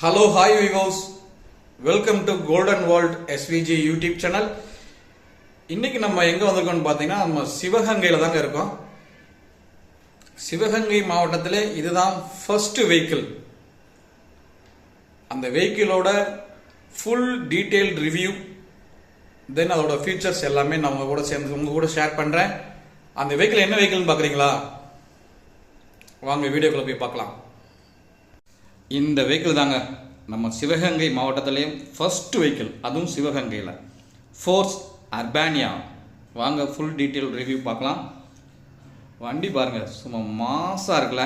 Hello hi விவோஸ் welcome to golden world SVG YouTube channel இன்னைக்கு நம்ம எங்க வந்திருக்கோம்னு பார்த்தீங்கன்னா நம்ம சிவகங்கையில தாங்க இருக்கோம். சிவகங்கை மாவட்டத்தில் இதுதான் ஃபர்ஸ்ட் வெஹிக்கிள் அந்த வெஹிக்கிளோட ஃபுல் டீட்டெயில் ரிவ்யூ தென் அதோட ஃபீச்சர்ஸ் எல்லாமே நான் கூட சேர்ந்து உங்க கூட ஷேர் பண்றேன். அந்த வெஹிக்கிள் என்ன வெஹிக்கிள்னு பார்க்குறீங்களா? வாங்க வீடியோக்குள்ள போய் பார்க்கலாம். இந்த வெஹிக்கிள் தாங்க. நம்ம சிவகங்கை மாவட்டத்திலேயும் ஃபர்ஸ்ட் வெஹிக்கிள் அதுவும் சிவகங்கையில். ஃபோர்ஸ் அர்பானியா வாங்க ஃபுல் டீட்டெயில் ரிவ்யூ பார்க்கலாம். வண்டி பாருங்க சும்மா மாசாக இருக்குல்ல.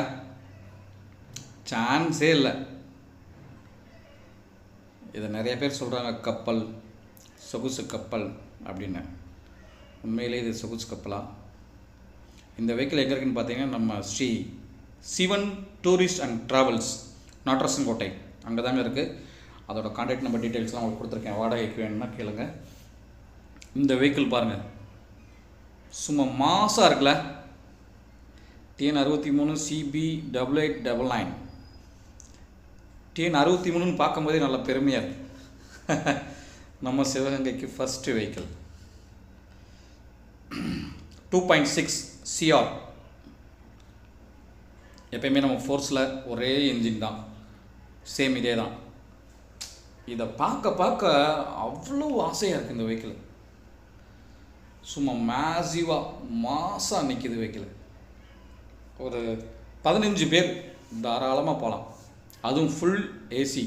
சான்ஸே இல்லை. இதை நிறைய பேர் சொல்கிறாங்க கப்பல் சொகுசு கப்பல் அப்படின்னு. உண்மையிலே இது சொகுசு கப்பலா? இந்த வெஹிக்கிள் எங்கே இருக்குன்னு பார்த்தீங்கன்னா நம்ம Shri Sivan tourist and travels Nattarasan Kottai அங்கே தாங்க இருக்குது அதோட காண்டாக்ட் நம்பர் டீட்டெயில்ஸ்லாம் உங்களுக்கு கொடுத்துருக்கேன். வாடகைக்கு வேணும்னா கேளுங்க. இந்த வெஹிக்கிள் பாருங்கள் சும்மா மாசாக இருக்குல்ல. டிஎன் அறுபத்தி மூணு CB double eight double nine TN அறுபத்தி மூணுன்னு பார்க்கும்போதே நல்ல பெருமையாக இருக்கு. நம்ம சிவகங்கைக்கு first vehicle two point six CR எப்பயுமே நம்ம ஃபோர்ஸில் ஒரே இன்ஜின் தான். சேம் இதே தான். இதை பார்க்க பார்க்க அவ்வளோ ஆசையாக இருக்குது இந்த வெஹிக்கிள் சும்மா மேசிவாக மாசாக நிற்கிது வெஹிக்கிள் ஒரு பதினஞ்சு பேர் தாராளமாக போகலாம் அதுவும் ஃபுல் ஏசி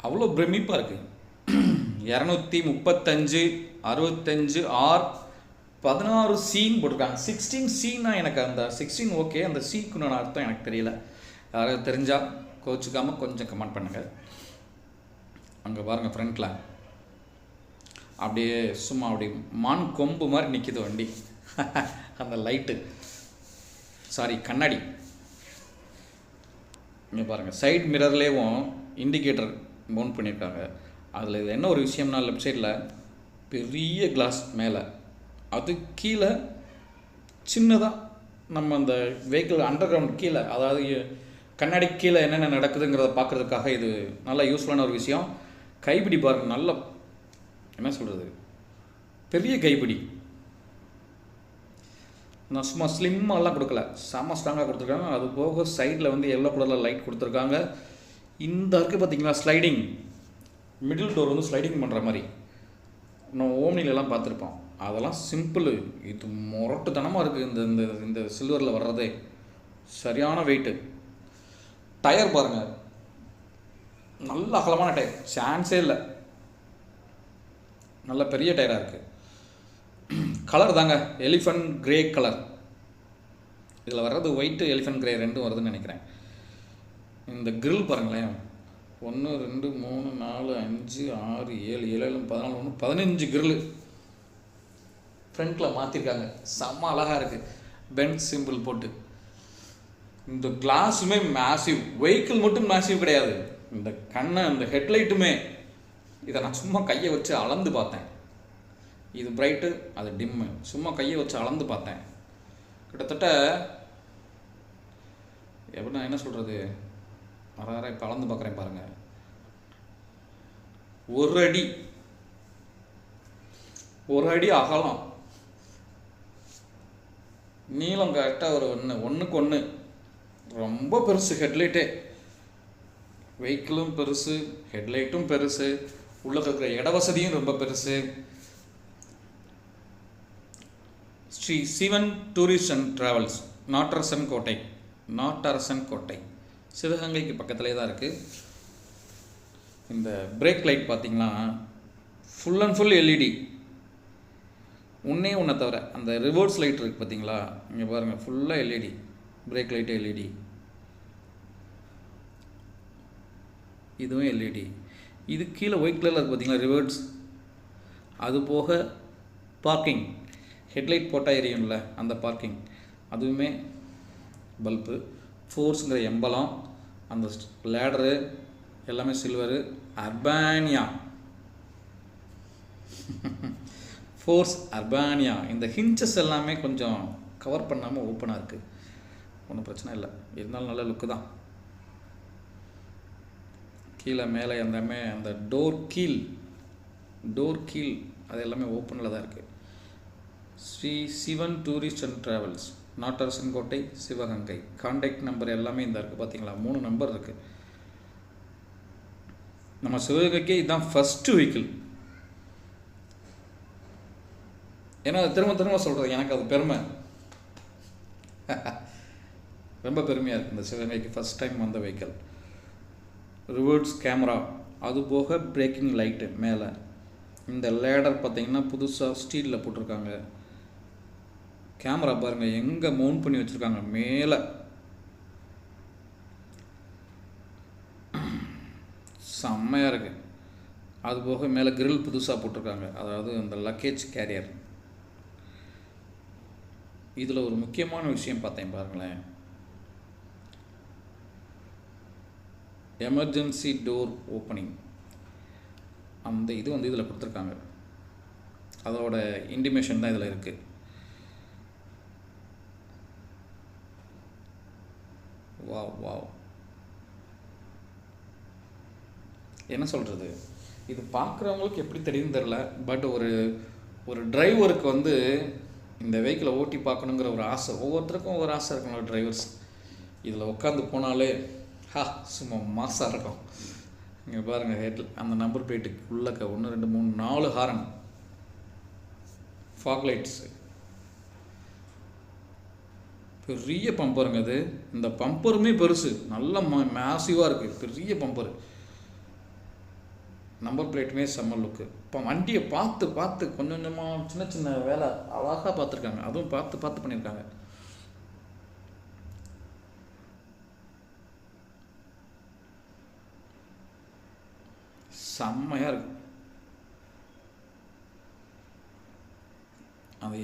அவ்வளோ பிரமிப்பாக இருக்குது இரநூத்தி முப்பத்தஞ்சு அறுபத்தஞ்சு ஆர் பதினாறு சீன் போட்டிருக்காங்க. சிக்ஸ்டீன் சீனா எனக்கு அந்த சிக்ஸ்டீன் ஓகே அந்த சீக்குன்னு அர்த்தம் எனக்கு தெரியல. யாராவது தெரிஞ்சால் கோச்சிக்காமல் கொஞ்சம் கமெண்ட் பண்ணுங்கள் அங்கே பாருங்கள் ஃப்ரண்ட்டில் அப்படியே சும்மா அப்படி மான் கொம்பு மாதிரி நிற்கிது வண்டி. அந்த லைட்டு சாரி கண்ணாடி. இங்கே பாருங்கள் சைட் மிரர்லேயும் இண்டிகேட்டர் மவுண்ட் பண்ணியிருக்காங்க அதில் இது என்ன ஒரு விஷயம்னா லெஃப்ட் சைடில் பெரிய கிளாஸ் மேலே. அது கீழே சின்னதாக நம்ம அந்த வெஹிக்கிள் அண்டர் கிரவுண்ட் கீழே அதாவது கண்ணாடி கீழே என்னென்ன நடக்குதுங்கிறத பார்க்குறதுக்காக இது நல்ல யூஸ்ஃபுல்லான ஒரு விஷயம். கைப்பிடி பாருங்கள் நல்ல என்ன சொல்கிறது பெரிய கைப்பிடி. நான் சும்மா ஸ்லிம்மாலாம் கொடுக்கல. செம்ம ஸ்ட்ராங்காக கொடுத்துருக்காங்க. அது போக சைடில் வந்து எல்லோ கலரில் லைட் கொடுத்துருக்காங்க. இந்த இருக்குது பார்த்தீங்களா ஸ்லைடிங் மிடில் டோர் வந்து ஸ்லைடிங் பண்ணுற மாதிரி. நம்ம ஓம்னிலெலாம் பார்த்துருப்போம். அதெல்லாம் சிம்பிள் இது முரட்டுத்தனமாக இருக்குது இந்த இந்த இந்த சில்வரில் வர்றதே. சரியான வெயிட்டு டயர் பாருங்கள் நல்ல அகலமான டயர் சான்ஸே இல்லை. நல்ல பெரிய டயராக இருக்குது கலர் தாங்க. எலிஃபண்ட் கிரே கலர் இதில் வர்றது ஒயிட்டு எலிஃபண்ட் கிரே ரெண்டும் வருதுன்னு நினைக்கிறேன். இந்த கிரில் பாருங்களேன். ஒன்று ரெண்டு மூணு நாலு அஞ்சு ஆறு ஏழு ஏழு ஏழு பதினாலு ஒன்று பதினஞ்சு கிரில் ஃப்ரண்ட்டில் மாற்றிருக்காங்க செம்ம அழகாக இருக்குது பென்ட் சிம்பிள் போட்டு. இந்த கிளாஸுமே மேசிவ் வெஹிக்கிள் மட்டும் மேசிவ் கிடையாது. இந்த கண்ணை இந்த ஹெட்லைட்டுமே இதை நான் சும்மா கையை வச்சு அளந்து பார்த்தேன். இது பிரைட்டு அது டிம்மு சும்மா கையை வச்சு அளந்து பார்த்தேன். கிட்டத்தட்ட எப்படி நான் என்ன சொல்கிறது வர வர இப்போ அளந்து பார்க்குறேன் பாருங்கள் ஒரு அடி. ஒரு அடி அகலம். நீளம் கரெக்டாக ஒரு ஒன்று ஒன்றுக்கு ஒன்று ரொம்ப பெருசு ஹெட்லைட்டே வெஹிக்கிளும் பெருசு ஹெட்லைட்டும் பெருசு. உள்ளே இருக்கிற இட வசதியும் ரொம்ப பெருசு. Shri Sivan tourist and travels Nattarasan Kottai. Nattarasan Kottai. சிவகங்கைக்கு பக்கத்துலேயே தான் இருக்குது இந்த பிரேக் லைட் பார்த்தீங்கன்னா ஃபுல் அண்ட் ஃபுல் எல்இடி உன்னே ஒன்றை தவிர அந்த ரிவர்ஸ் லைட் இருக்குது பார்த்தீங்களா இங்கே பாருங்கள் ஃபுல்லாக எல்இடி பிரேக் லைட்டு எல்இடி இதுவும் எல்இடி இது கீழே ஒயிட் கலரில் இருக்குது பார்த்தீங்களா ரிவர்ஸ் அது போக பார்க்கிங் ஹெட்லைட் போட்டால் எரியும்ல அந்த பார்க்கிங் அதுவுமே பல்பு ஃபோர்ஸுங்கிற எம்பலம் அந்த லேடரு எல்லாமே சில்வரு அர்பானியா ஃபோர்ஸ் அர்பானியா இந்த ஹிஞ்சஸ் எல்லாமே கொஞ்சம் கவர் பண்ணாமல் ஓப்பனாக இருக்குது ஒன்றும் பிரச்சனை இல்லை. இருந்தாலும் நல்ல லுக்கு தான். கீழே மேலே எல்லாமே அந்த டோர் கீல் டோர் கீல் அது எல்லாமே ஓப்பனில் தான் இருக்குது Shri Sivan tourist and travels Nattarasankottai Sivaganga. Contact number எல்லாமே இந்த இருக்குது பார்த்தீங்களா மூணு நம்பர் இருக்குது நம்ம சிவகங்கைக்கே இதுதான் ஃபஸ்ட்டு வெஹிக்கிள் ஏன்னா திரும்ப திரும்ப சொல்கிறது எனக்கு அது பெருமை. ரொம்ப பெருமையாக இருக்குது இந்த சிவகங்கைக்கு ஃபஸ்ட் டைம் வந்த வெஹிக்கல் ரிவர்ஸ் கேமரா அது போக பிரேக்கிங் லைட்டு மேலே. இந்த லேடர் பார்த்தீங்கன்னா புதுசாக ஸ்டீலில் போட்டிருக்காங்க. கேமரா பாருங்கள் எங்கே மவுண்ட் பண்ணி வச்சுருக்காங்க மேலே. செம்மையாக இருக்குது அது போக மேலே கிரில் புதுசாக போட்டிருக்காங்க. அதாவது அந்த லக்கேஜ் கேரியர் இதில் ஒரு முக்கியமான விஷயம் பார்த்தேன் பாருங்களேன். எமர்ஜென்சி டோர் ஓப்பனிங் அந்த இது வந்து இதில் கொடுத்துருக்காங்க. அதோட இன்டிமேஷன் தான் இதில் இருக்குது வாவ் வாவ் என்ன சொல்கிறது இது பார்க்குறவங்களுக்கு எப்படி தெரியும் தெரில பட் ஒரு ஒரு டிரைவருக்கு வந்து இந்த வெஹிக்கிளை ஓட்டி பார்க்கணுங்கிற ஒரு ஆசை. ஒவ்வொருத்தருக்கும் ஒவ்வொரு ஆசை இருக்கணும் டிரைவர்ஸ் இதில் உட்காந்து போனாலே ஹா சும்மா மாசாக இருக்கும். இங்கே பாருங்கள் ஹெட்டில் அந்த நம்பர் பிளேட்டுக்கு உள்ளக்க ஒன்று ரெண்டு மூணு நாலு ஹாரன் ஃபாக்லைட்ஸு பெரிய பம்பருங்க அது. இந்த பம்பருமே பெருசு. நல்ல மேசிவாக இருக்குது பெரிய பம்பரு நம்பர் பிளேட்டுமே செம்ம லுக்கு இப்போ வண்டியை பார்த்து பார்த்து கொஞ்சம் கொஞ்சமாக சின்ன சின்ன வேலை அழகாக பார்த்துருக்காங்க. அதுவும் பார்த்து பார்த்து பண்ணியிருக்காங்க. செம்மையாக இருக்கு. அது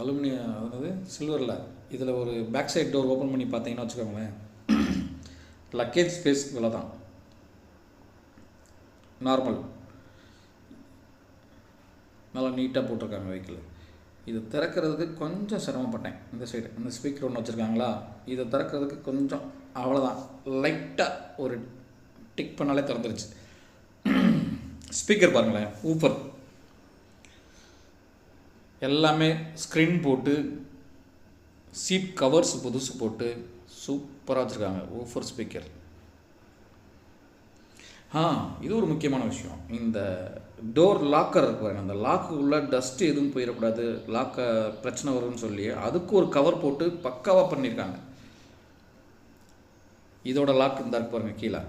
அலுமினிய அதாவது சில்வரில். இதில் ஒரு பேக் சைட் டோர் ஓப்பன் பண்ணி பார்த்தீங்கன்னா வச்சுக்கோங்களேன். லக்கேஜ் ஸ்பேஸ் இவ்வளோ தான் நார்மல். நல்லா நீட்டாக போட்டிருக்காங்க வெஹிக்கிள் இது திறக்கிறதுக்கு கொஞ்சம் சிரமப்பட்டேன் இந்த சைடு இந்த ஸ்பீக்கர் ஒன்று வச்சுருக்காங்களா? இதை திறக்கிறதுக்கு கொஞ்சம் அவ்வளோதான் லைட்டாக ஒரு டிக் பண்ணாலே திறந்துருச்சு. ஸ்பீக்கர் பாருங்களேன் ஊப்பர் எல்லாமே ஸ்க்ரீன் போட்டு சீட் கவர்ஸ் புதுசு போட்டு சூப்பராக வச்சுருக்காங்க ஊஃபர் ஸ்பீக்கர் ஆ இது ஒரு முக்கியமான விஷயம். இந்த டோர் லாக்கர் இருக்கு பாருங்க அந்த லாக்கு உள்ள டஸ்ட் எதுவும் போயிடக்கூடாது லாக்க பிரச்சனை வரும்னு சொல்லி அதுக்கு ஒரு கவர் போட்டு பக்காவாக பண்ணியிருக்காங்க இதோட லாக் இருந்தா இருக்கு பாருங்க கீழே.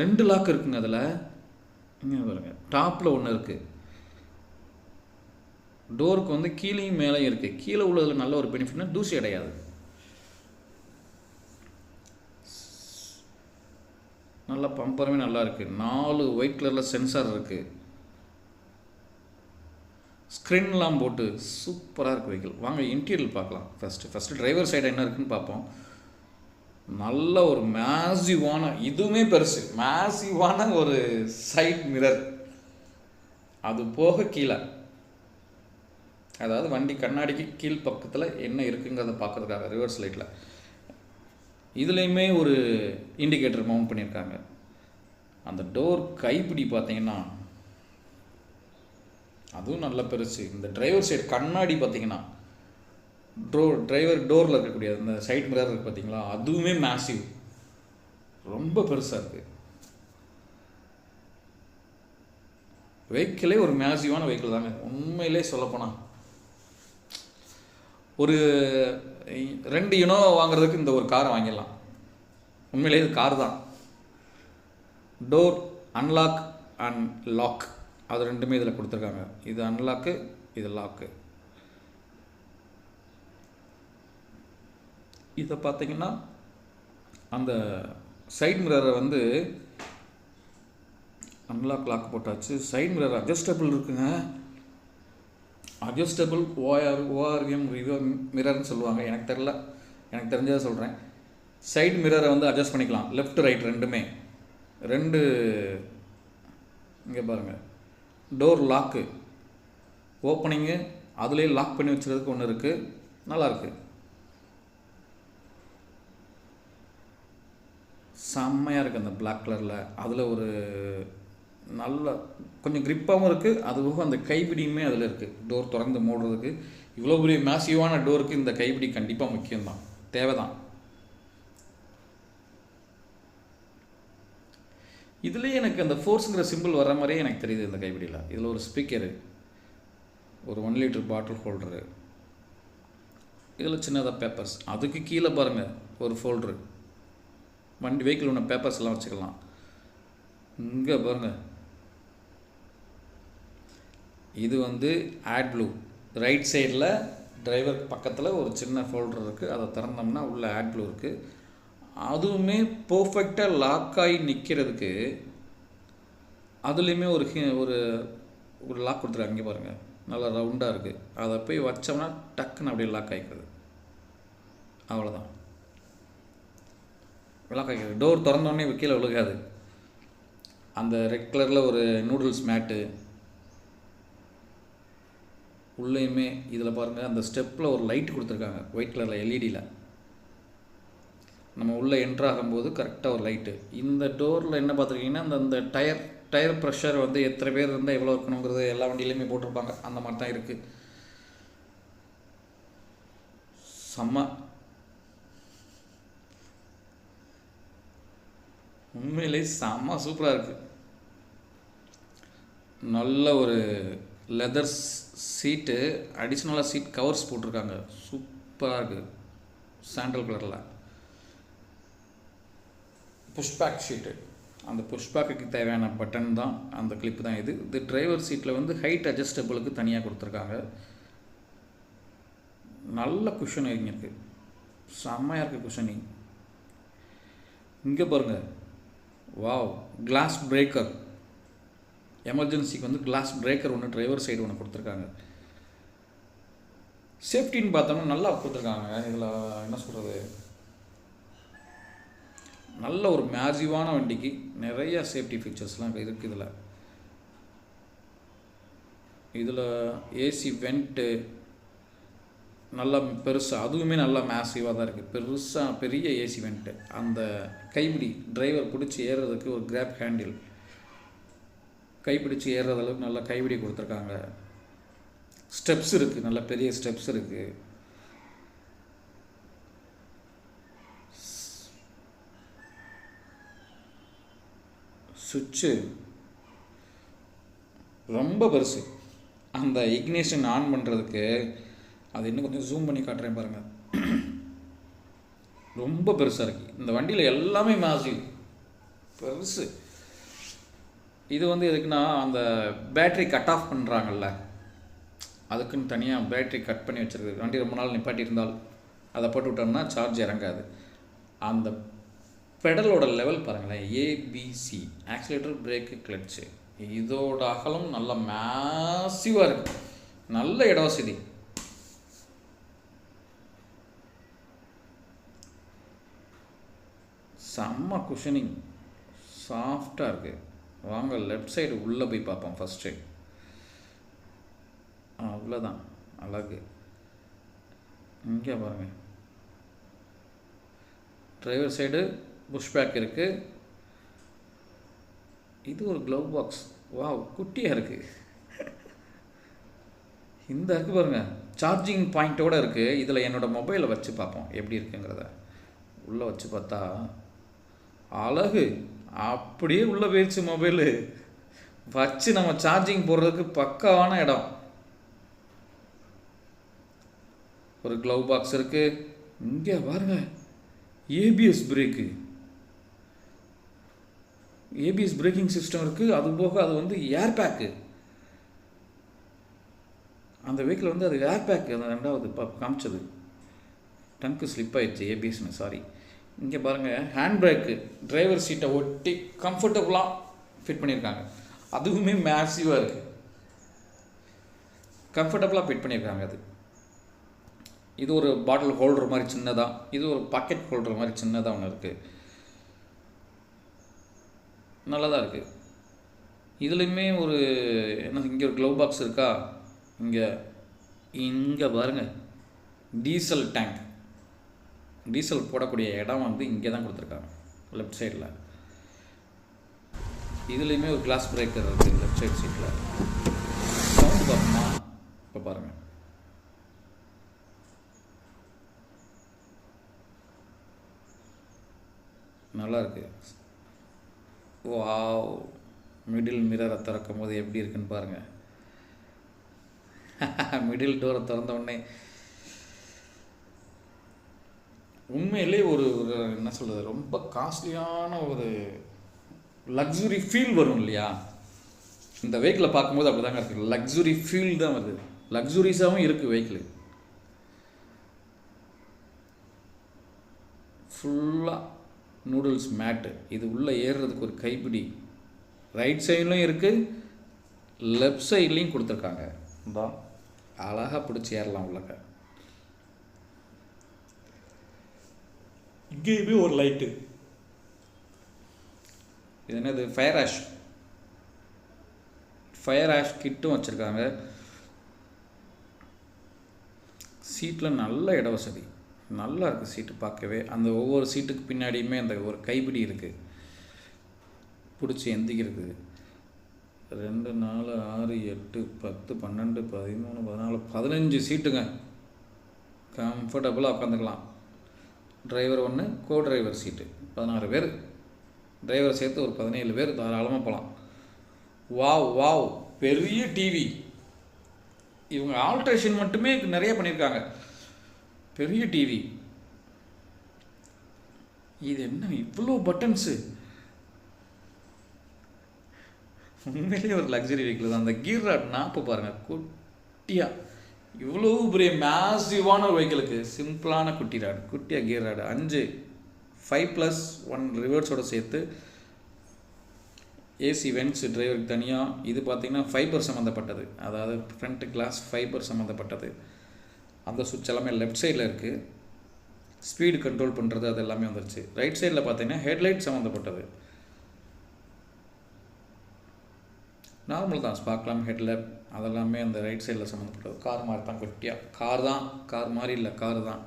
ரெண்டு லாக் இருக்குங்க அதில். இங்கே பாருங்க டாப்பில் ஒன்று இருக்குது டோருக்கு வந்து கீழேயும் மேலேயும் இருக்குது கீழே உள்ளதில் நல்ல ஒரு பெனிஃபிட்னா தூசி அடையாது. நல்லா பம்பருமே நல்லா இருக்குது நாலு ஒயிட் கலரில் சென்சார் இருக்குது ஸ்க்ரீன்லாம் போட்டு சூப்பராக இருக்குது வெஹிக்கிள் வாங்க இன்டீரியல் பார்க்கலாம் ஃபஸ்ட்டு ஃபஸ்ட்டு டிரைவர் சைடு என்ன இருக்குன்னு பார்ப்போம். நல்ல ஒரு மேசிவான இதுவுமே பெருசு. மேசிவான ஒரு சைட் மிரர் அது போக கீழே. அதாவது வண்டி கண்ணாடிக்கு கீழ் பக்கத்தில் என்ன இருக்குங்கிறத பார்க்கறதுக்காக ரிவர்ஸ் லைட்டில் இதுலேயுமே ஒரு இண்டிகேட்டர் மவுண்ட் பண்ணியிருக்காங்க. அந்த டோர் கைப்பிடி பார்த்தீங்கன்னா அதுவும் நல்ல பெருசு. இந்த டிரைவர் சைடு கண்ணாடி பார்த்தீங்கன்னா டோர் டிரைவர் டோரில் இருக்கக்கூடிய அந்த சைட் மிரர் இருக்குது பார்த்தீங்களா? அதுவுமே மேசிவ் ரொம்ப பெருசாக இருக்குது வெஹிக்கிளே ஒரு மேசிவான வெஹிக்கிள் தாங்க. உண்மையிலே சொல்லப்போனால் ஒரு ரெண்டு இனோவா வாங்குறதுக்கு இந்த ஒரு காரை வாங்கிடலாம். உண்மையிலே இது கார் தான். டோர் அன்லாக் அண்ட் லாக் அது ரெண்டுமே இதில் கொடுத்துருக்காங்க. இது அன்லாக்கு இது லாக்கு இதை பார்த்தீங்கன்னா அந்த சைட் மிரரை வந்து அன்லாக் லாக் போட்டாச்சு. சைட் மிரர் அட்ஜஸ்டபிள் இருக்குங்க. அட்ஜஸ்டபிள் ஓஆர் ஓஆர்எம் ரிவர் மிரர்னு சொல்லுவாங்க. எனக்கு தெரில எனக்கு தெரிஞ்சதை சொல்கிறேன் சைட் மிரரை வந்து அட்ஜஸ்ட் பண்ணிக்கலாம். லெஃப்ட் ரைட் ரெண்டுமே. ரெண்டு இங்கே பாருங்கள் டோர் லாக்கு ஓப்பனிங்கு அதுலேயே லாக் பண்ணி வச்சுறதுக்கு ஒன்று இருக்குது நல்லாயிருக்கு செம்மையாக இருக்குது அந்த பிளாக் கலரில் அதில் ஒரு நல்ல கொஞ்சம் க்ரிப்பாகவும் இருக்குது இருக்குது அதுவும் அந்த கைப்பிடியுமே அதில் இருக்குது டோர் திறந்து மூடுறதுக்கு. இவ்வளோ பெரிய மேசிவான டோருக்கு இந்த கைப்பிடி கண்டிப்பாக முக்கியம்தான். தேவைதான். இதுலேயே எனக்கு அந்த ஃபோர்ஸுங்கிற சிம்பிள் வர மாதிரியே எனக்கு தெரியுது இந்த கைப்பிடியில். இதில் ஒரு ஸ்பீக்கரு ஒரு ஒன் லிட்டர் பாட்டில் ஹோல்டரு இதில் சின்னதாக பேப்பர்ஸ் அதுக்கு கீழே பாருங்கள் ஒரு ஃபோல்டரு வண்டி வெஹிக்கிள் ஒன்று பேப்பர்ஸ்லாம் வச்சுக்கலாம். இங்கே பாருங்கள் இது வந்து ஆட் ப்ளூ ரைட் சைடில் டிரைவர் பக்கத்தில் ஒரு சின்ன ஃபோல்டர் இருக்குது அதை திறந்தோம்னா உள்ளே ஆட் ப்ளூ இருக்குது அதுவுமே பர்ஃபெக்டாக லாக் ஆகி நிற்கிறதுக்கு அதுலேயுமே ஒரு ஹி- ஒரு ஒரு லாக் கொடுத்துருக்காங்க. இங்கே பாருங்கள் நல்லா ரவுண்டாக இருக்குது அதை போய் வச்சோம்னா டக்குன்னு அப்படியே லாக் ஆகிக்கிறது அவ்வளோதான் லாக் ஆகிக்கிறது டோர் திறந்தோடனே கீழே விழுகாது. அந்த ரெட் கலரில் ஒரு நூடுல்ஸ் மேட்டு உள்ளேயுமே இதில் பாருங்கள் அந்த ஸ்டெப்பில் ஒரு லைட் கொடுத்துருக்காங்க ஒயிட் கலரில் எல்இடியில் நம்ம உள்ளே என்ட்ராகும்போது கரெக்டாக ஒரு லைட்டு இந்த டோரில் என்ன பார்த்துருக்கீங்கன்னா அந்த அந்த டயர் டயர் ப்ரெஷர் வந்து எத்தனை பேர் இருந்தால் எவ்வளோ இருக்கணுங்கிறது எல்லா வண்டியிலையுமே போட்டிருப்பாங்க. அந்த மாதிரி தான் இருக்குது செம்ம. உண்மையிலே செம்ம சூப்பராக இருக்குது நல்ல ஒரு லெதர்ஸ் சீட்டு அடிஷ்னலாக சீட் கவர்ஸ் போட்டிருக்காங்க. சூப்பராக இருக்குது சாண்டல் கலரில் புஷ்பேக் ஷீட்டு அந்த புஷ்பேக்குக்கு தேவையான பட்டன் தான் அந்த கிளிப்பு தான் இது. இது டிரைவர் சீட்டில் வந்து ஹைட் அட்ஜஸ்டபிளுக்கு தனியாக கொடுத்துருக்காங்க. நல்ல குஷன் இருக்கு. செம்மையாக இருக்குது குஷனிங் இங்கே பாருங்கள் வாவ் கிளாஸ் பிரேக்கர் எமர்ஜென்சிக்கு வந்து கிளாஸ் பிரேக்கர் ஒன்று டிரைவர் சைடு ஒன்று கொடுத்துருக்காங்க. சேஃப்டின்னு பார்த்தோம்னா நல்லா கொடுத்துருக்காங்க. இதில் என்ன சொல்கிறது நல்ல ஒரு மேஜிவான வண்டிக்கு நிறைய சேஃப்டி ஃபீச்சர்ஸ்லாம் இருக்குது இதில். இதில் ஏசி வெண்ட்டு நல்லா பெருசாக அதுவுமே நல்லா மேசிவாக தான் இருக்குது பெருசாக பெரிய ஏசி வெண்ட்டு அந்த கைப்பிடி டிரைவர் பிடிச்சி ஏறுறதுக்கு ஒரு கிராப் ஹேண்டில் கைப்பிடிச்சு ஏறுறது அளவுக்கு நல்லா கைப்பிடி கொடுத்துருக்காங்க. ஸ்டெப்ஸ் இருக்குது நல்ல பெரிய ஸ்டெப்ஸ் இருக்குது சுவிட்சு ரொம்ப பெருசு. அந்த இக்னேஷன் ஆன் பண்ணுறதுக்கு அது இன்னும் கொஞ்சம் ஜூம் பண்ணி காட்டுறேன் பாருங்கள் ரொம்ப பெருசாக இருக்குது இந்த வண்டியில் எல்லாமே மாசி பெருசு. இது வந்து எதுக்குன்னா அந்த பேட்ரி கட் ஆஃப் பண்ணுறாங்கல்ல அதுக்குன்னு தனியாக பேட்ரி கட் பண்ணி வச்சுருக்கு வண்டி ரொம்ப நாள் நிப்பாட்டி இருந்தால் அதை போட்டு விட்டோம்னா சார்ஜ் இறங்காது. அந்த பெடலோட லெவல் பாருங்களேன் ஏபிசி ஆக்சிலேட்டர் பிரேக்கு கிளட்சு இதோட அகலம் நல்ல மேசிவாக இருக்கு. நல்ல இட வசதி. செம்ம குஷனிங் சாஃப்டாக இருக்குது வாங்க லெஃப்ட் சைடு உள்ளே போய் பார்ப்போம் ஃபஸ்ட்டு அவ்வளோதான் அழகு. இங்கே பாருங்கள் டிரைவர் சைடு புஷ் பேக் இருக்குது இது ஒரு க்ளவ் பாக்ஸ் வாவ் குட்டியாக இருக்குது இந்த இருக்குது பாருங்கள் சார்ஜிங் பாயிண்ட்டோடு இருக்குது இதில் என்னோடய மொபைலை வச்சு பார்ப்போம் எப்படி இருக்குங்கிறத. உள்ளே வச்சு பார்த்தா அழகு. அப்படியே உள்ளே போயிடுச்சு மொபைலு வச்சு நம்ம சார்ஜிங் போடுறதுக்கு பக்காவான இடம். ஒரு க்ளவ் பாக்ஸ் இருக்குது இங்கே பாருங்க. ABS brake ABS braking system இருக்குது அது போக அது வந்து ஏர் பேக்கு அந்த வீக்கில் வந்து அது ஏர் பேக்கு அந்த ரெண்டாவது காமிச்சது. டங்க்கு ஸ்லிப் ஆயிடுச்சு. ஏபிஎஸ்னு சாரி இங்கே பாருங்கள் ஹேண்ட் பிரேக்கு டிரைவர் சீட்டை ஒட்டி கம்ஃபர்டபுளாக ஃபிட் பண்ணியிருக்காங்க. அதுவுமே மேசிவாக இருக்குது கம்ஃபர்டபுளாக ஃபிட் பண்ணியிருக்காங்க அது. இது ஒரு பாட்டில் ஹோல்டர் மாதிரி சின்னதாக இது ஒரு பாக்கெட் ஹோல்டர் மாதிரி சின்னதாக ஒன்று இருக்குது நல்லதாக இருக்குது இதுலேயுமே ஒரு என்ன இங்கே ஒரு க்ளவ் பாக்ஸ் இருக்கா? இங்கே இங்கே பாருங்கள் டீசல் டேங்க் டீசல் போடக்கூடிய இடம் வந்து இங்கே தான் கொடுத்துருக்காங்க லெஃப்ட் சைடில் இதுலேயுமே ஒரு கிளாஸ் பிரேக்கர் இருக்குது லெஃப்ட் சைட் சீட்டில் சவுண்டு பார்ப்போமா? இப்போ பாருங்கள் நல்லா இருக்கு. வாவ் மிடில் மிரரை திறக்கும் போது எப்படி இருக்குன்னு பாருங்கள் மிடில் டோரை திறந்த உடனே உண்மையிலே ஒரு ஒரு என்ன சொல்கிறது ரொம்ப காஸ்ட்லியான ஒரு லக்ஸுரி ஃபீல் வரும் இல்லையா? இந்த வெஹிக்கிளை பார்க்கும்போது அப்படி தாங்க இருக்குது லக்ஸுரி ஃபீல் தான் வருது. லக்ஸுரிஸாகவும் இருக்குது வெஹிக்கிள் ஃபுல்லாக நூடுல்ஸ் மேட்டு இது உள்ளே ஏறுறதுக்கு ஒரு கைப்பிடி. ரைட் சைட்லையும் இருக்குது லெஃப்ட் சைட்லேயும் கொடுத்துருக்காங்க. அழகாக பிடிச்சி ஏறலாம் உள்ளக்க. இங்கேயுமே ஒரு லைட்டு இது என்னது? ஃபயர் ஆஷ் ஃபயர் ஆஷ் கிட்டும் வச்சுருக்காங்க. சீட்டில் நல்ல இட வசதி. நல்லா இருக்குது சீட்டு பார்க்கவே. அந்த ஒவ்வொரு சீட்டுக்கு பின்னாடியுமே அந்த ஒரு கைப்பிடி இருக்குது பிடிச்சி எந்திக்கிறது. ரெண்டு நாலு ஆறு எட்டு பத்து பன்னெண்டு பதிமூணு பதினாலு பதினஞ்சு சீட்டுங்க கம்ஃபர்டபுளாக உட்காந்துக்கலாம் டிரைவர் ஒன்று கோ டிரைவர் சீட்டு பதினாறு பேர். டிரைவர் சேர்த்து ஒரு பதினேழு பேர் தாராளமாக போகலாம் வாவ் வாவ் பெரிய டிவி இவங்க ஆல்ட்ரேஷன் மட்டுமே நிறைய பண்ணியிருக்காங்க. பெரிய டிவி இது என்ன இவ்வளோ பட்டன்ஸு உண்மையிலேயே ஒரு லக்ஸரி வெஹிக்கிள் தான். அந்த கீர் ராட் நாப்பு பாருங்கள் குட்டியாக இவ்வளோ பெரிய மேசிவான ஒரு வெஹிக்கிளுக்கு சிம்பிளான குட்டி ராடு குட்டியாக கியர் ராடு அஞ்சு ஃபைவ் ப்ளஸ் ஒன் ரிவர்ஸோட சேர்த்து ஏசி வென்ட்ஸ் டிரைவருக்கு தனியாக இது பார்த்திங்கன்னா ஃபைபர் சம்மந்தப்பட்டது அதாவது ஃப்ரண்ட் கிளாஸ் ஃபைபர் சம்மந்தப்பட்டது அந்த சுவிட்ச் எல்லாமே லெஃப்ட் சைடில் இருக்குது ஸ்பீடு கண்ட்ரோல் பண்ணுறது அது எல்லாமே வந்துருச்சு. ரைட் சைடில் பார்த்தீங்கன்னா ஹெட்லைட் சம்மந்தப்பட்டது நார்மல் தான். ஸ்பாக்லாம் ஹெட்லைட் அதெல்லாமே அந்த ரைட் சைடில் சம்மந்தப்பட்டது. கார் மாதிரி தான் குட்டியாக கார் தான். கார் மாதிரி இல்லை கார் தான்.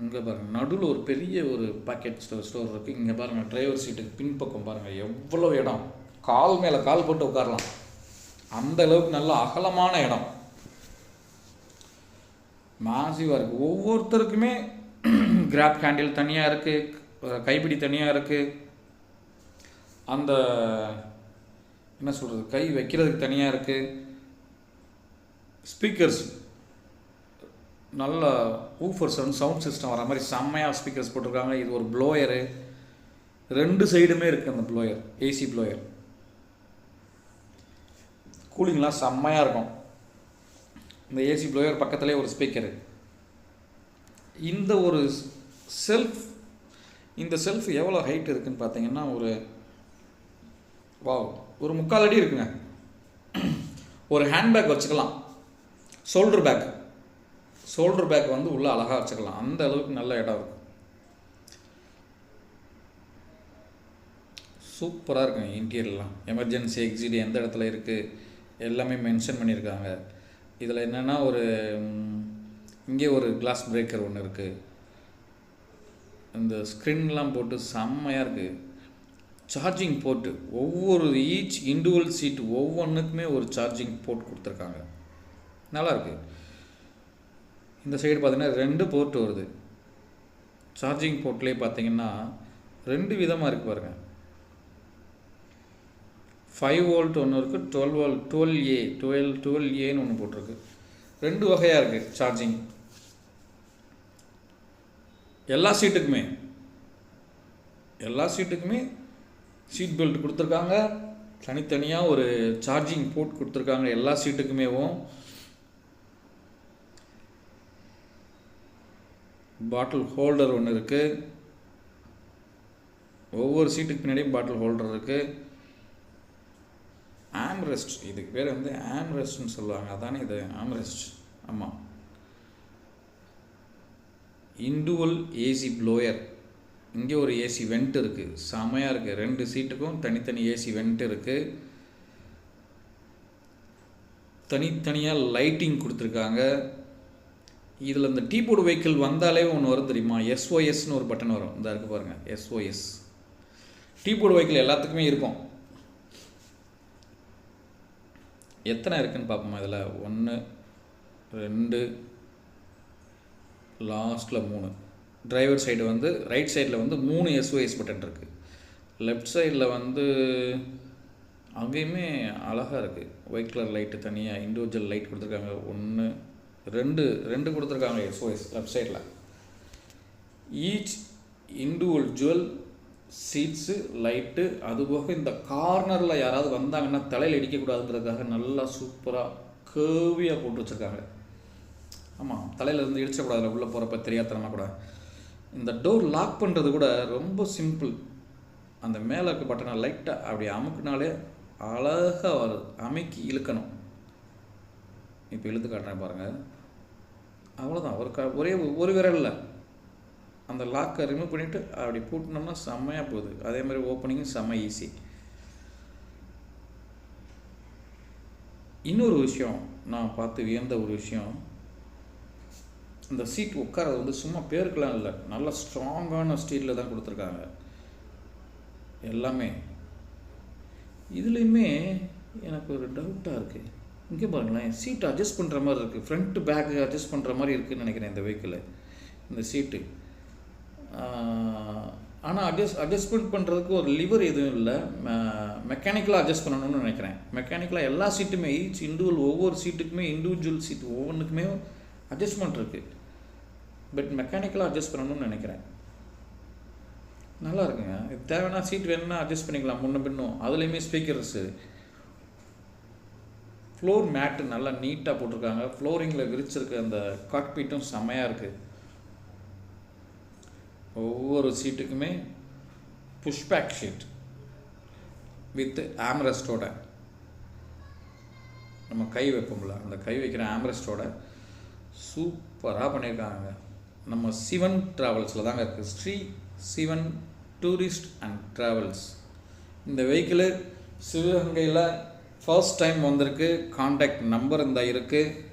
இங்கே பாருங்கள் நடுவில் ஒரு பெரிய ஒரு பாக்கெட் ஸ்டோர் ஸ்டோர் இருக்குது இங்கே பாருங்கள் டிரைவர் சீட்டுக்கு பின்பக்கம் பாருங்கள் எவ்வளோ இடம். கால் மேலே கால் போட்டு உட்காரலாம். அந்த அளவுக்கு நல்ல அகலமான இடம். மாசிவாக இருக்குது ஒவ்வொருத்தருக்குமே கிராப் ஹேண்டில் தனியாக இருக்குது கைப்பிடி தனியாக இருக்குது அந்த என்ன சொல்கிறது கை வைக்கிறதுக்கு தனியாக இருக்குது ஸ்பீக்கர்ஸ் நல்ல ஊஃபர் சவுண்ட் சவுண்ட் சிஸ்டம் வர மாதிரி செம்மையாக ஸ்பீக்கர்ஸ் போட்டிருக்காங்க. இது ஒரு ப்ளோயரு ரெண்டு சைடுமே இருக்குது அந்த ப்ளோயர் ஏசி ப்ளோயர் கூலிங்லாம் செம்மையாக இருக்கும். இந்த ஏசி ப்ளோயர் பக்கத்துலேயே ஒரு ஸ்பீக்கரு இந்த ஒரு செல்ஃப் இந்த செல்ஃப் எவ்வளோ ஹைட் இருக்குதுன்னு பார்த்தீங்கன்னா ஒரு வாவ் ஒரு முக்கால் அடி இருக்குங்க. ஒரு ஹேண்ட்பேக் வச்சுக்கலாம். ஷோல்டர் பேக் ஷோல்டர் பேக் வந்து உள்ளே அழகாக வச்சுக்கலாம். அந்த அளவுக்கு நல்ல இடம் இருக்கும். சூப்பராக இருக்குங்க இன்டீரியர்லாம் எமர்ஜென்சி எக்ஸிட் எந்த இடத்துல இருக்குது எல்லாமே மென்ஷன் பண்ணியிருக்காங்க. இதில் என்னென்னா ஒரு இங்கே ஒரு கிளாஸ் பிரேக்கர் ஒன்று இருக்குது இந்த ஸ்க்ரீன்லாம் போட்டு செம்மையாக இருக்குது சார்ஜிங் போர்ட்டு ஒவ்வொரு ஈச் இண்டிவிஜுவல் சீட் ஒவ்வொன்றுக்குமே ஒரு சார்ஜிங் போர்ட் கொடுத்துருக்காங்க. நல்லாயிருக்கு இந்த சைடு பார்த்தீங்கன்னா ரெண்டு போர்ட் வருது. சார்ஜிங் போர்ட்லேயே பார்த்தீங்கன்னா ரெண்டு விதமாக இருக்குது பாருங்கள் ஃபைவ் வோல்ட் ஒன்று இருக்குது twelve volt twelve A twelve twelve ஏன்னு ஒன்று போட்டிருக்கு. ரெண்டு வகையாக இருக்குது சார்ஜிங் எல்லா சீட்டுக்குமே எல்லா சீட்டுக்குமே சீட் பெல்ட் கொடுத்துருக்காங்க. தனித்தனியாக ஒரு சார்ஜிங் போர்ட் கொடுத்துருக்காங்க. எல்லா சீட்டுக்குமேவும் பாட்டில் ஹோல்டர் ஒன்று இருக்குது ஒவ்வொரு சீட்டுக்கு பின்னாடியும் பாட்டில் ஹோல்டர் இருக்குது ஆம்ரெஸ்ட் இதுக்கு பேர் வந்து ஆம்ரெஸ்ட்னு சொல்லுவாங்க. அதானே இது? ஆம்ரெஸ்ட் ஆமாம் இண்டுவல் ஏசி ப்ளோயர் இங்கே ஒரு ஏசி வெண்ட் இருக்குது செமையாக இருக்குது ரெண்டு சீட்டுக்கும் தனித்தனி ஏசி வெண்ட் இருக்குது தனித்தனியாக லைட்டிங் கொடுத்துருக்காங்க. இதில் இந்த டீ போர்டு வெஹிக்கிள் வந்தாலே ஒன்று வரும் தெரியுமா? எஸ்ஓஎஸ்னு ஒரு பட்டன் வரும். இந்த இருக்கு பாருங்கள் எஸ்ஓஎஸ் டீ போர்டு வெஹிக்கிள் எல்லாத்துக்குமே இருக்கும். எத்தனை இருக்குன்னு பார்ப்போமா இதில்? ஒன்று ரெண்டு லாஸ்ட்டில் மூணு. டிரைவர் சைடு வந்து ரைட் சைடில் வந்து மூணு எஸ்ஓஎஸ் பட்டன் இருக்குது லெஃப்ட் சைடில் வந்து அங்கேயுமே அழகாக இருக்குது ஒயிட் கலர் லைட்டு தனியாக இண்டிவிஜுவல் லைட் கொடுத்துருக்காங்க. ஒன்று ரெண்டு ரெண்டு கொடுத்துருக்காங்க எஸ்ஓஎஸ் லெஃப்ட் சைடில் ஈச் இண்டிவிஜுவல் சீட்ஸு லைட்டு அதுபோக இந்த கார்னரில் யாராவது வந்தாங்கன்னா தலையில் இடிக்கக்கூடாதுங்கிறதுக்காக நல்லா சூப்பராக கேவியாக போட்டு வச்சுருக்காங்க. ஆமாம் தலையில் இருந்து இடிச்சக்கூடாதுல உள்ளே போகிறப்ப தெரியாதனமாக கூட. இந்த டோர் லாக் பண்ணுறது கூட ரொம்ப சிம்பிள் அந்த மேலே இருக்க பட்டனை லைட்டாக அப்படி அமுக்குனாலே அழகாக வருது. அமைக்கி இழுக்கணும். இப்போ இழுத்து காட்டுறேன் பாருங்கள் அவ்வளோதான் ஒரு க ஒரே ஒரு விரலில் அந்த லாக்கை ரிமூவ் பண்ணிவிட்டு அப்படி பூட்டினோம்னா செம்மையாக போகுது. அதே மாதிரி ஓப்பனிங்கும் செம்ம ஈஸி இன்னொரு விஷயம் நான் பார்த்து வியந்த ஒரு விஷயம். இந்த சீட் உட்காரது வந்து சும்மா பேருக்கெலாம் இல்லை. நல்ல ஸ்ட்ராங்கான ஸ்டீலில் தான் கொடுத்துருக்காங்க. எல்லாமே. இதுலேயுமே எனக்கு ஒரு டவுட்டாக இருக்குது இங்கே பாருங்களேன் சீட் அட்ஜஸ்ட் பண்ணுற மாதிரி இருக்குது ஃப்ரண்ட் பேக்கு அட்ஜஸ்ட் பண்ணுற மாதிரி இருக்குதுன்னு நினைக்கிறேன் இந்த வெஹிக்கிள் இந்த சீட்டு ஆனால் அட்ஜஸ்ட் அட்ஜஸ்ட்மெண்ட் பண்ணுறதுக்கு ஒரு லிவர் எதுவும் இல்லை. மெக்கானிக்கலாக அட்ஜஸ்ட் பண்ணணும்னு நினைக்கிறேன். மெக்கானிக்கலாக எல்லா சீட்டுமே ஈச் இண்டிவிஜுவல் ஒவ்வொரு சீட்டுக்குமே இண்டிவிஜுவல் சீட் ஒவ்வொன்றுக்குமே அட்ஜஸ்ட்மெண்ட் இருக்குது பட் மெக்கானிக்கலாக அட்ஜஸ்ட் பண்ணணும்னு நினைக்கிறேன். நல்லா இருக்குங்க. தேவைன்னா சீட் வேணும்னா அட்ஜஸ்ட் பண்ணிக்கலாம். முன்ன பின்னும் அதுலேயுமே ஸ்பீக்கர்ஸு ஃப்ளோர் மேட்டு நல்லா நீட்டாக போட்டிருக்காங்க. ஃப்ளோரிங்கில் விரிச்சிருக்க அந்த காக்பீட்டும் செம்மையாக இருக்குது ஒவ்வொரு சீட்டுக்குமே புஷ்பேக் ஷீட் வித் ஆம்ரெஸ்டோட நம்ம கை வைப்போம்ல. அந்த கை வைக்கிற ஆம்ரெஸ்டோட சூப்பராக பண்ணியிருக்காங்க நம்ம சிவன் ட்ராவல்ஸில் தாங்க இருக்குது Shri Sivan tourist and travels. இந்த வெஹிக்கிளு சிவகங்கையில் ஃபர்ஸ்ட் டைம் வந்திருக்கு. காண்டாக்ட் நம்பர் இந்த இருக்குது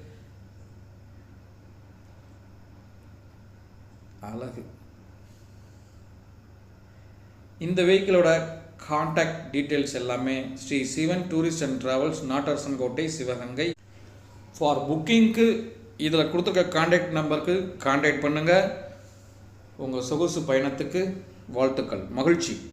அழகு. இந்த வெஹிக்கிளோட காண்டாக்ட் டீட்டெயில்ஸ் எல்லாமே Shri Sivan tourist and travels Nattarasan Kottai Sivaganga. For புக்கிங்க்கு இதில் கொடுத்துருக்க காண்டாக்ட் நம்பருக்கு காண்டாக்ட் பண்ணுங்கள் உங்கள் சொகுசு பயணத்துக்கு வாழ்த்துக்கள். மகிழ்ச்சி.